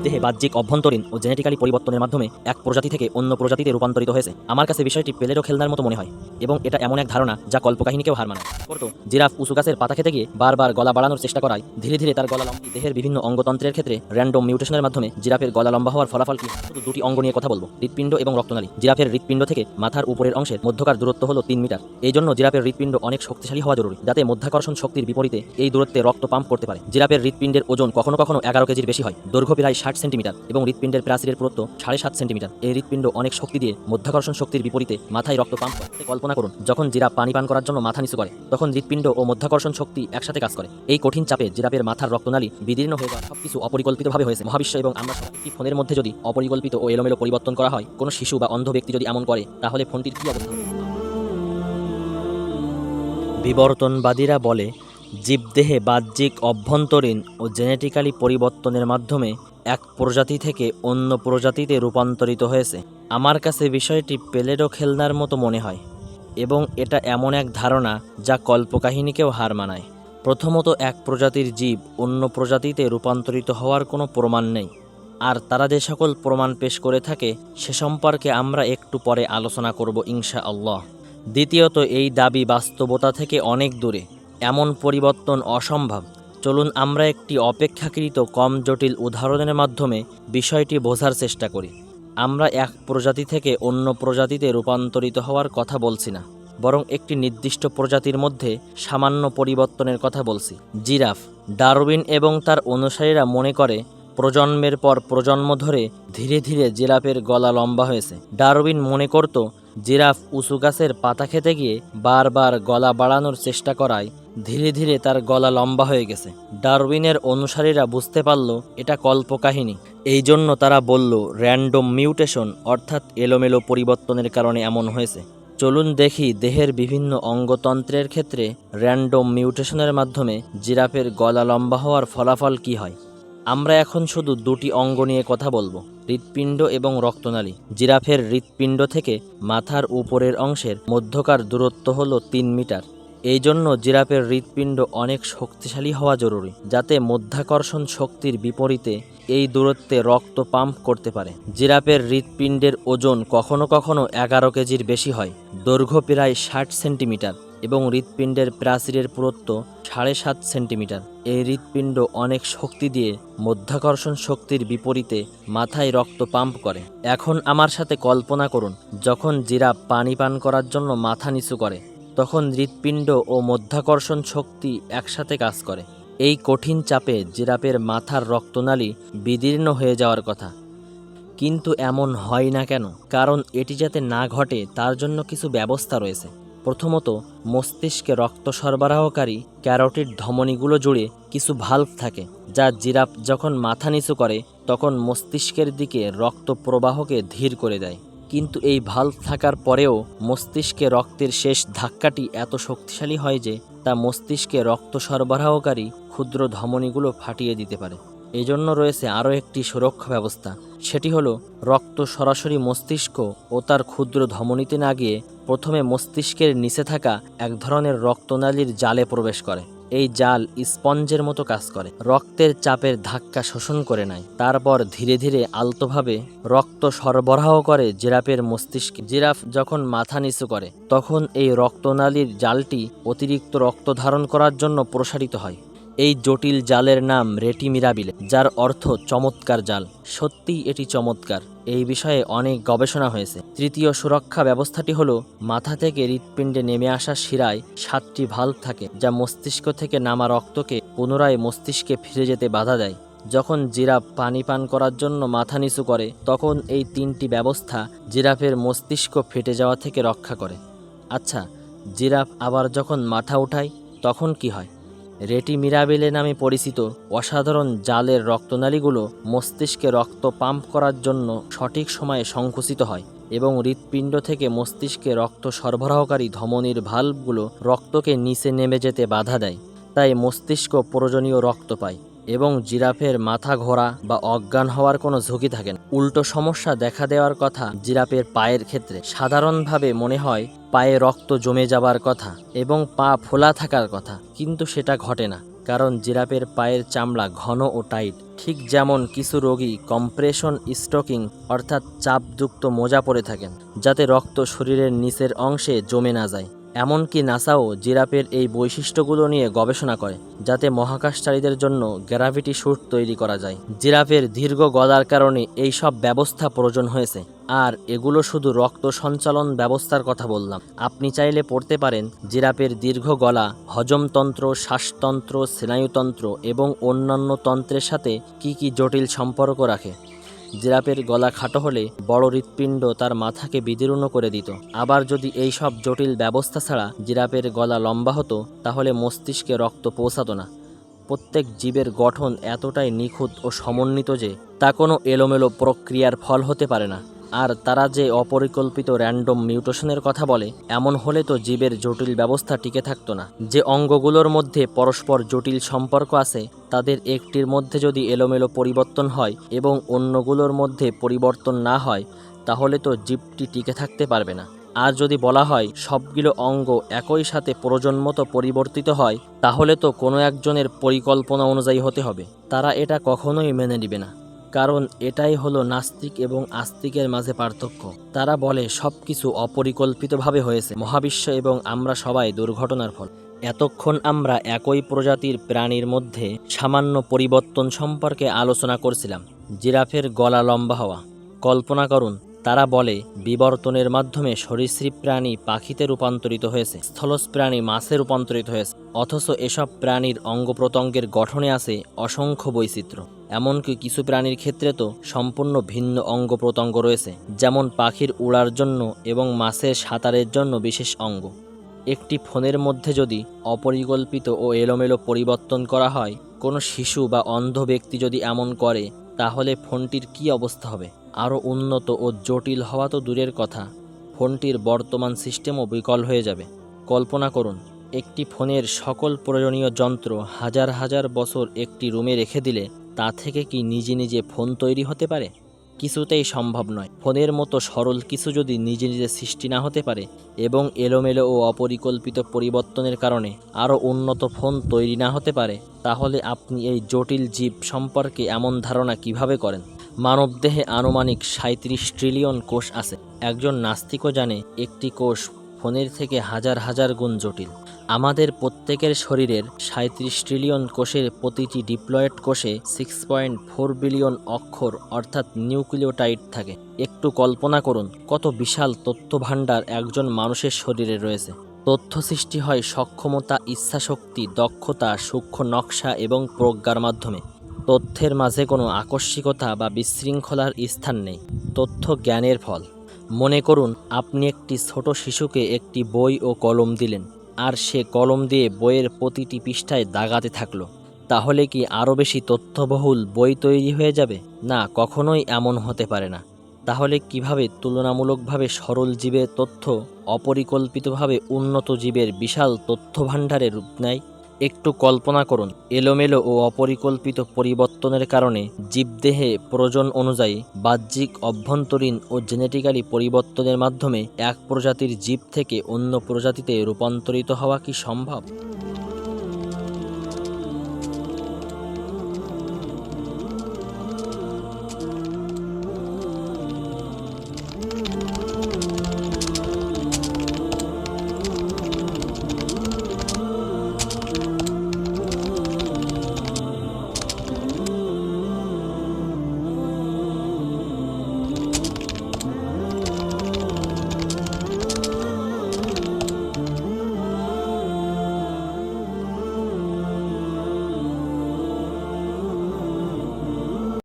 জীবদেহে বাহ্যিক, অভ্যন্তরীণ ও জেনেটিক্যালি পরিবর্তনের মাধ্যমে এক প্রজাতি থেকে অন্য প্রজাতিতে রূপান্তরিত হয়েছে। আমার কাছে বিষয়টি পেলেরও খেলনার মতো মনে হয় এবং এটা এমন এক ধারণা যা কল্পকাহিনীকেও হার মানায়। করতো জিরাফ উঁচু গাছের পাতা খেতে গিয়ে বারবার গলা বাড়ানোর চেষ্টা করায় ধীরে ধীরে তার গলা লম্বা। দেহের বিভিন্ন অঙ্গতন্ত্রের ক্ষেত্রে র্যান্ডম মিউটেশনের মাধ্যমে জিরাফের গলা লম্বা হওয়ার ফলাফল কি? শুধু দুটি অঙ্গ নিয়ে কথা বলব, হৃৎপিণ্ড এবং রক্তনালী। জিরাফের হৃৎপিণ্ড থেকে মাথার উপরের অংশের মধ্যকার দূরত্ব হলো তিন মিটার। এই জন্য জিরাফের হৃৎপিণ্ড অনেক শক্তিশালী হওয়া জরুরি, যাতে মধ্যাকর্ষণ শক্তির বিপরীতে এই দূরত্বে রক্ত পাম্প করতে পারে। জিরাফের হৃৎপিণ্ডের ওজন কখনো কখনো এগারো কেজির বেশি হয়। দৈর্ঘ্য প্রায় ষাট সেন্টিমিটার এবং হৃৎপিণ্ডের প্রাচীরের পুরুত্ব সাড়ে সাত সেন্টিমিটার। এই হৃৎপিণ্ড অনেক শক্তি দিয়ে মধ্যাকর্ষণ শক্তির বিপরীতে মাথায় রক্ত পাম্প করে। কল্পনা করুন, যখন জিরাফ পানি পান করার জন্য মাথা নিচু করে, তখন হৃৎপিণ্ড ও মধ্যাকর্ষণ শক্তি একসাথে কাজ করে। এই কঠিন চাপে জিরাফের মাথার রক্তনালী বিদীর্ণ হয়ে যাওয়া সবকিছু অপরিকল্পিতভাবে হয়েছে। মহাবিশ্ব এবং আমরা সব একটি ফোনের মধ্যে যদি অপরিকল্পিত ও এলোমেলো পরিবর্তন করা হয়, কোনো শিশু বা অন্ধ ব্যক্তি যদি এমন করে, তাহলে ফোনটির কী অবস্থা? বিবর্তনবাদীরা বলে, জীবদেহে বাহ্যিক অভ্যন্তরীণ ও জেনেটিক্যালি পরিবর্তনের মাধ্যমে এক প্রজাতি থেকে অন্য প্রজাতিতে রূপান্তরিত হয়েছে। আমার কাছে বিষয়টি পেলেডো খেলনার মতো মনে হয়, এবং এটা এমন এক ধারণা যা কল্পকাহিনীকেও হার মানায়। প্রথমত, এক প্রজাতির জীব অন্য প্রজাতিতে রূপান্তরিত হওয়ার কোনো প্রমাণ নেই, আর তারা যে সকল প্রমাণ পেশ করে থাকে, সে সম্পর্কে আমরা একটু পরে আলোচনা করব ইনশা আল্লাহ দ্বিতীয়ত, এই দাবি বাস্তবতা থেকে অনেক দূরে। এমন পরিবর্তন অসম্ভব চলুন আমরা একটি অপেক্ষাকৃত কম জটিল উদাহরণের মাধ্যমে বিষয়টি বোঝার চেষ্টা করি। আমরা এক প্রজাতি থেকে অন্য প্রজাতিতে রূপান্তরিত হওয়ার কথা বলছি না, বরং একটি নির্দিষ্ট প্রজাতির মধ্যে সামান্য পরিবর্তনের কথা বলছি। জিরাফ, ডারউইন এবং তার অনুসারীরা মনে করে, প্রজন্মের পর প্রজন্ম ধরে ধীরে ধীরে জিরাফের গলা লম্বা হয়েছে। ডারউইন মনে করত, জিরাফ উঁচু গাছের পাতা খেতে গিয়ে বারবার গলা বাড়ানোর চেষ্টা করায় ধীরে ধীরে তার গলা লম্বা হয়ে গেছে। ডারউইনের অনুসারীরা বুঝতে পারল, এটা কল্পকাহিনী। এই জন্য তারা বলল, র্যান্ডম মিউটেশন, অর্থাৎ এলোমেলো পরিবর্তনের কারণে এমন হয়েছে। চলুন দেখি দেহের বিভিন্ন অঙ্গতন্ত্রের ক্ষেত্রে র্যান্ডম মিউটেশনের মাধ্যমে জিরাফের গলা লম্বা হওয়ার ফলাফল কি হয়। আমরা এখন শুধু দুটি অঙ্গ নিয়ে কথা বলব, হৃৎপিণ্ড এবং রক্তনালী। জিরাফের হৃৎপিণ্ড থেকে মাথার উপরের অংশের মধ্যকার দূরত্ব হলো তিন মিটার। এই জন্য জিরাফের হৃৎপিণ্ড অনেক শক্তিশালী হওয়া জরুরি, যাতে মধ্যাকর্ষণ শক্তির বিপরীতে এই দূরত্বে রক্ত পাম্প করতে পারে। জিরাফের হৃৎপিণ্ডের ওজন কখনো কখনো এগারো কেজির বেশি হয়, দৈর্ঘ্য প্রায় ষাট সেন্টিমিটার এবং হৃৎপিণ্ডের প্রাচীরের পুরুত্ব সাড়ে সাত সেন্টিমিটার। এই হৃৎপিণ্ড অনেক শক্তি দিয়ে মধ্যাকর্ষণ শক্তির বিপরীতে মাথায় রক্ত পাম্প করে। এখন আমার সাথে কল্পনা করুন, যখন জিরাফ পানি পান করার জন্য মাথা নিচু করে তখন হৃৎপিণ্ড ও মধ্যাকর্ষণ শক্তি একসাথে কাজ করে। এই কঠিন চাপে জিরাফের মাথার রক্তনালী বিদীর্ণ হয়ে যাওয়ার কথা। কিন্তু এমন হয় না কেন? কারণ এটি যাতে না ঘটে, তার জন্য কিছু ব্যবস্থা রয়েছে। প্রথমত, মস্তিষ্কে রক্ত সরবরাহকারী ক্যারোটিড ধমনীগুলো জুড়ে কিছু ভাল্ব থাকে, যা জিরাফ যখন মাথা নিচু করে, তখন মস্তিষ্কের দিকে রক্ত প্রবাহকে ধীর করে দেয়। কিন্তু এই ভাল্ব থাকার পরেও মস্তিষ্কে রক্তের শেষ ধাক্কাটি এত শক্তিশালী হয় যে তা মস্তিষ্কে রক্ত সরবরাহকারী ক্ষুদ্র ধমনীগুলো ফাটিয়ে দিতে পারে। এজন্য রয়েছে আরও একটি সুরক্ষা ব্যবস্থা। সেটি হলো, রক্ত সরাসরি মস্তিষ্ক ও তার ক্ষুদ্র ধমনীতে না গিয়ে প্রথমে মস্তিষ্কের নিচে থাকা এক ধরনের রক্তনালীর জালে প্রবেশ করে। এই জাল স্পঞ্জের মতো কাজ করে। রক্তের চাপের ধাক্কা শোষণ করে নেয়। তারপর ধীরে ধীরে আলতোভাবে রক্ত সরবরাহ করে জিরাফের মস্তিষ্কে। জিরাফ যখন মাথা নিচু করে, তখন এই রক্তনালীর জালটি অতিরিক্ত রক্ত ধারণ করার জন্য প্রসারিত হয়। এই জটিল জালের নাম রেটি মিরাবিলে, যার অর্থ চমৎকার জাল। সত্যিই এটি চমৎকার। এই বিষয়ে অনেক গবেষণা হয়েছে। তৃতীয় সুরক্ষা ব্যবস্থাটি হলো, মাথা থেকে হৃৎপিণ্ডে নেমে আসা শিরায় সাতটি ভাল্ব থাকে, যা মস্তিষ্ক থেকে নামা রক্তকে পুনরায় মস্তিষ্কে ফিরে যেতে বাধা দেয়। যখন জিরাফ পানি পান করার জন্য মাথা নিচু করে, তখন এই তিনটি ব্যবস্থা জিরাফের মস্তিষ্ক ফেটে যাওয়া থেকে রক্ষা করে। আচ্ছা জিরাফ আবার যখন মাথা উঠায়, তখন কি হয়? রেটি মিরাবেলে নামে পরিচিত অসাধারণ জালের রক্তনালীগুলো মস্তিষ্কে রক্ত পাম্প করার জন্য সঠিক সময়ে সংকুচিত হয় এবং হৃৎপিণ্ড থেকে মস্তিষ্কে রক্ত সরবরাহকারী ধমনির ভাল্বগুলো রক্তকে নিচে নেমে যেতে বাধা দেয়। তাই মস্তিষ্ক প্রয়োজনীয় রক্ত পায়। এবং জিরাফের মাথা ঘোরা বা অজ্ঞান হওয়ার কোনো ঝুঁকি থাকে না। উল্টো সমস্যা দেখা দেওয়ার কথা জিরাফের পায়ের ক্ষেত্রে। সাধারণভাবে মনে হয়, পায়ে রক্ত জমে যাবার কথা এবং পা ফোলা থাকার কথা, কিন্তু সেটা ঘটে না, কারণ জিরাফের পায়ের চামড়া ঘন ও টাইট। ঠিক যেমন কিছু রোগী কম্প্রেশন স্টকিং অর্থাৎ চাপযুক্ত মোজা পরে থাকেন, যাতে রক্ত শরীরের নিচের অংশে জমে না যায়। এমনকি নাসাও জিরাফের এই বৈশিষ্ট্যগুলো নিয়ে গবেষণা করে, যাতে মহাকাশচারীদের জন্য গ্র্যাভিটি স্যুট তৈরি করা যায়। জিরাফের দীর্ঘ গলার কারণে এই সব ব্যবস্থা প্রয়োজন হয়েছে। আর এগুলো শুধু রক্ত সঞ্চালন ব্যবস্থার কথা বললাম। আপনি চাইলে পড়তে পারেন জিরাফের দীর্ঘ গলা, হজমতন্ত্র, শ্বাসতন্ত্র, স্নায়ুতন্ত্র এবং অন্যান্য তন্ত্রের সাথে কি কি জটিল সম্পর্ক রাখে। জিরাফের গলা খাটো হলে বড় হৃৎপিণ্ড তার মাথাকে বিদীর্ণ করে দিত। আবার যদি এই সব জটিল ব্যবস্থা ছাড়া জিরাপের গলা লম্বা হতো, তাহলে মস্তিষ্কে রক্ত পৌঁছাতো না। প্রত্যেক জীবের গঠন এতটাই নিখুঁত ও সমন্বিত যে, তা কোনো এলোমেলো প্রক্রিয়ার ফল হতে পারে না। আর তারা যে অপরিকল্পিত র্যান্ডম মিউটেশনের কথা বলে, এমন হলে তো জীবের জটিল ব্যবস্থা টিকে থাকতো না। যে অঙ্গগুলোর মধ্যে পরস্পর জটিল সম্পর্ক আছে, তাদের একটির মধ্যে যদি এলোমেলো পরিবর্তন হয় এবং অন্যগুলোর মধ্যে পরিবর্তন না হয়, তাহলে তো জীবটি টিকে থাকতে পারবে না। আর যদি বলা হয় সবগুলো অঙ্গ একই সাথে প্রয়োজনমতো পরিবর্তিত হয়, তাহলে তো কোনো একজনের পরিকল্পনা অনুযায়ী হতে হবে। তারা এটা কখনোই মেনে নেবে না। কারণ এটাই হলো নাস্তিক এবং আস্তিকের মাঝে পার্থক্য। তারা বলে সব কিছু অপরিকল্পিতভাবে হয়েছে, মহাবিশ্ব এবং আমরা সবাই দুর্ঘটনার ফল। এতক্ষণ আমরা একই প্রজাতির প্রাণীর মধ্যে সামান্য পরিবর্তন সম্পর্কে আলোচনা করছিলাম। জিরাফের গলা লম্বা হওয়া। কল্পনা করুন তারা বলে, বিবর্তনের মাধ্যমে সরীসৃপ প্রাণী পাখিতে রূপান্তরিত হয়েছে স্থলজ প্রাণী মাছে রূপান্তরিত হয়েছে, অথচ এসব প্রাণীর অঙ্গ প্রত্যঙ্গের গঠনে আছে অসংখ্য বৈচিত্র্য। এমনকি কিছু প্রাণীর ক্ষেত্রে তো সম্পূর্ণ ভিন্ন অঙ্গ প্রত্যঙ্গ রয়েছে, যেমন পাখির উড়ার জন্য এবং মাছের সাঁতারের জন্য বিশেষ অঙ্গ। একটি ফোনের মধ্যে যদি অপরিকল্পিত ও এলোমেলো পরিবর্তন করা হয়, কোনো শিশু বা অন্ধ ব্যক্তি যদি এমন করে, তাহলে ফোনটির কী অবস্থা হবে? আরও উন্নত ও জটিল হওয়া তো দূরের কথা। ফোনটির বর্তমান সিস্টেমও বিকল হয়ে যাবে। কল্পনা করুন, একটি ফোনের সকল প্রয়োজনীয় যন্ত্র হাজার হাজার বছর একটি রুমে রেখে দিলে তা থেকে কি নিজে নিজে ফোন তৈরি হতে পারে? কিছুতেই সম্ভব নয়। ফোনের মতো সরল কিছু যদি নিজে নিজে সৃষ্টি না হতে পারে এবং এলোমেলো ও অপরিকল্পিত পরিবর্তনের কারণে আরও উন্নত ফোন তৈরি না হতে পারে, তাহলে আপনি এই জটিল জীব সম্পর্কে এমন ধারণা কীভাবে করেন? মানবদেহে আনুমানিক সাঁত্রিশ ট্রিলিয়ন কোষ আছে। একজন নাস্তিকও জানে একটি কোষ ফোনের থেকে হাজার হাজার গুণ জটিল। আমাদের প্রত্যেকের শরীরের সাঁত্রিশ ট্রিলিয়ন কোষের প্রতিটি ডিপ্লয়েড কোষে সিক্স পয়েন্ট ফোর বিলিয়ন অক্ষর অর্থাৎ নিউক্লিওটাইড থাকে। একটু কল্পনা করুন, কত বিশাল তথ্য ভাণ্ডার একজন মানুষের শরীরে রয়েছে। তথ্য সৃষ্টি হয় সক্ষমতা, ইচ্ছাশক্তি, দক্ষতা, সূক্ষ্ম নকশা এবং প্রজ্ঞার মাধ্যমে। তথ্যের মাঝে কোনো আকস্মিকতা বা বিশৃঙ্খলার স্থান নেই। তথ্য জ্ঞানের ফল। মনে করুন, আপনি একটি ছোট শিশুকে একটি বই ও কলম দিলেন, আর সে কলম দিয়ে বইয়ের প্রতিটি পৃষ্ঠায় দাগাতে থাকল। তাহলে কি আরও বেশি তথ্যবহুল বই তৈরি হয়ে যাবে? না, কখনোই এমন হতে পারে না। তাহলে কীভাবে তুলনামূলকভাবে সরল জীবের তথ্য অপরিকল্পিতভাবে উন্নত জীবের বিশাল তথ্যভাণ্ডারে রূপ নেয়? একটু কল্পনা করুন। এলোমেলো ও অপরিকল্পিত পরিবর্তনের কারণে জীবদেহে প্রয়োজন অনুযায়ী বাহ্যিক, অভ্যন্তরীণ ও জেনেটিক্যালি পরিবর্তনের মাধ্যমে এক প্রজাতির জীব থেকে অন্য প্রজাতিতে রূপান্তরিত হওয়া কি সম্ভব?